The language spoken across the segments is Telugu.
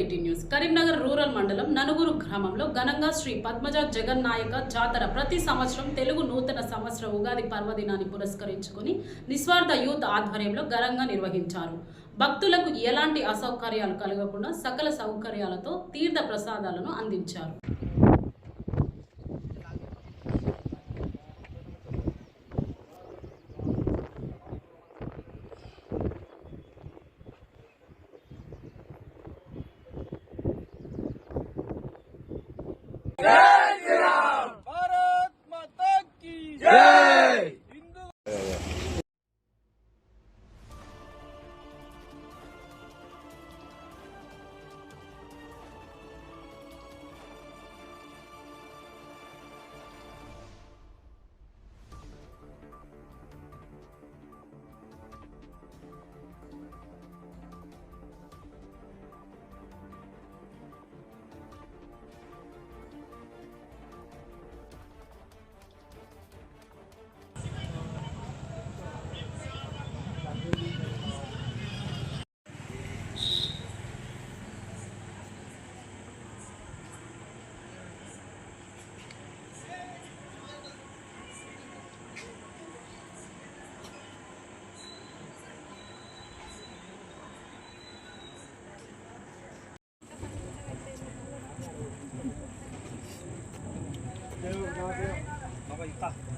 న్యూస్. కరీంనగర్ రూరల్ మండలం ననుగురు గ్రామంలో ఘనంగా శ్రీ పద్మజ జగన్నాయక జాతర. ప్రతి సంవత్సరం తెలుగు నూతన సంవత్సర ఉగాది పర్వదినాన్ని పురస్కరించుకుని నిస్వార్థ యూత్ ఆధ్వర్యంలో ఘనంగా నిర్వహించారు. భక్తులకు ఎలాంటి అసౌకర్యాలు కలగకుండా సకల సౌకర్యాలతో తీర్థ ప్రసాదాలను అందించారు. Yeah.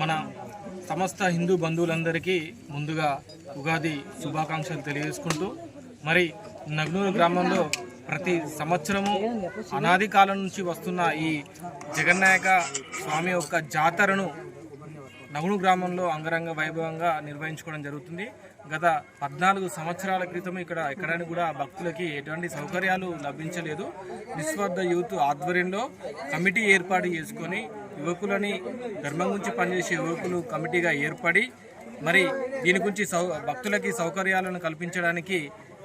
మన సమస్త హిందూ బంధువులందరికీ ముందుగా ఉగాది శుభాకాంక్షలు తెలియజేసుకుంటూ మరి నగ్నూరు గ్రామంలో ప్రతి సంవత్సరము అనాది కాలం నుంచి వస్తున్న ఈ జగన్నాయక స్వామి యొక్క జాతరను నగుడు గ్రామంలో అంగరంగ వైభవంగా నిర్వహించుకోవడం జరుగుతుంది. గత పద్నాలుగు సంవత్సరాల క్రితం ఇక్కడ ఎక్కడానికి కూడా భక్తులకి ఎటువంటి సౌకర్యాలు లభించలేదు. నిస్వార్థ యూత్ ఆధ్వర్యంలో కమిటీ ఏర్పాటు చేసుకొని యువకులని ధర్మం గురించి పనిచేసే యువకులు కమిటీగా ఏర్పడి మరి దీని గురించి సౌ భక్తులకి సౌకర్యాలను కల్పించడానికి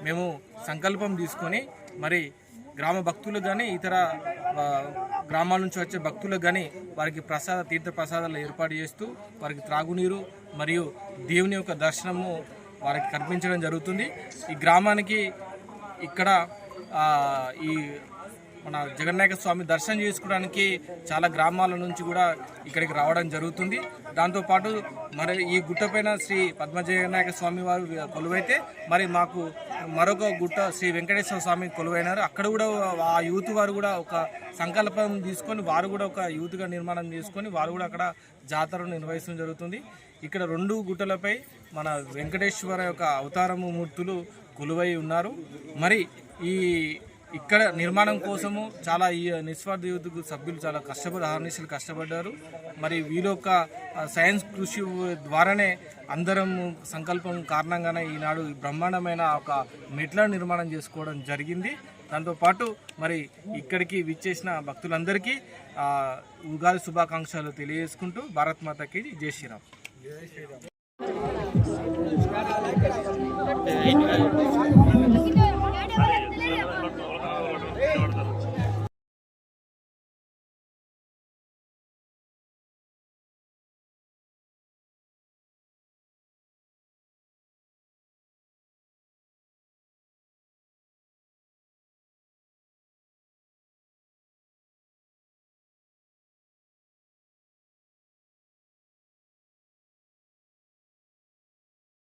మేము సంకల్పం తీసుకొని మరి గ్రామ భక్తులు కానీ ఇతర గ్రామాల నుంచి వచ్చే భక్తులకు కానీ వారికి ప్రసాద తీర్థ ప్రసాదాలు ఏర్పాటు చేస్తూ వారికి త్రాగునీరు మరియు దేవుని యొక్క దర్శనము వారికి కల్పించడం జరుగుతుంది. ఈ గ్రామానికి ఇక్కడ ఈ మన జగన్నాయక స్వామి దర్శనం చేసుకోవడానికి చాలా గ్రామాల నుంచి కూడా ఇక్కడికి రావడం జరుగుతుంది. దాంతోపాటు మరి ఈ గుట్టపైన శ్రీ పద్మ జగన్నాయక స్వామి వారు కొలువైతే మరి మాకు మరొక గుట్ట శ్రీ వెంకటేశ్వర స్వామి కొలువైనారు. అక్కడ కూడా ఆ యూత్ వారు కూడా ఒక సంకల్పం తీసుకొని వారు కూడా ఒక యూత్గా నిర్మాణం చేసుకొని వారు కూడా అక్కడ జాతరను నిర్వహించడం జరుగుతుంది. ఇక్కడ రెండు గుట్టలపై మన వెంకటేశ్వర యొక్క అవతారము మూర్తులు కొలువై ఉన్నారు. మరి ఈ ఇక్కడ నిర్మాణం కోసము చాలా ఈ నిస్వార్థ యువతకు సభ్యులు చాలా కష్టపడి ఆర్నిసలు కష్టపడ్డారు. మరి వీరొక యొక్క సైన్స్ కృషి ద్వారానే అందరం సంకల్పం కారణంగానే ఈనాడు బ్రహ్మాండమైన ఒక మెట్ల నిర్మాణం చేసుకోవడం జరిగింది. దాంతోపాటు మరి ఇక్కడికి విచ్చేసిన భక్తులందరికీ ఉగాది శుభాకాంక్షలు తెలియజేసుకుంటూ భారత్ మాతకి జై శ్రీరామ్. జై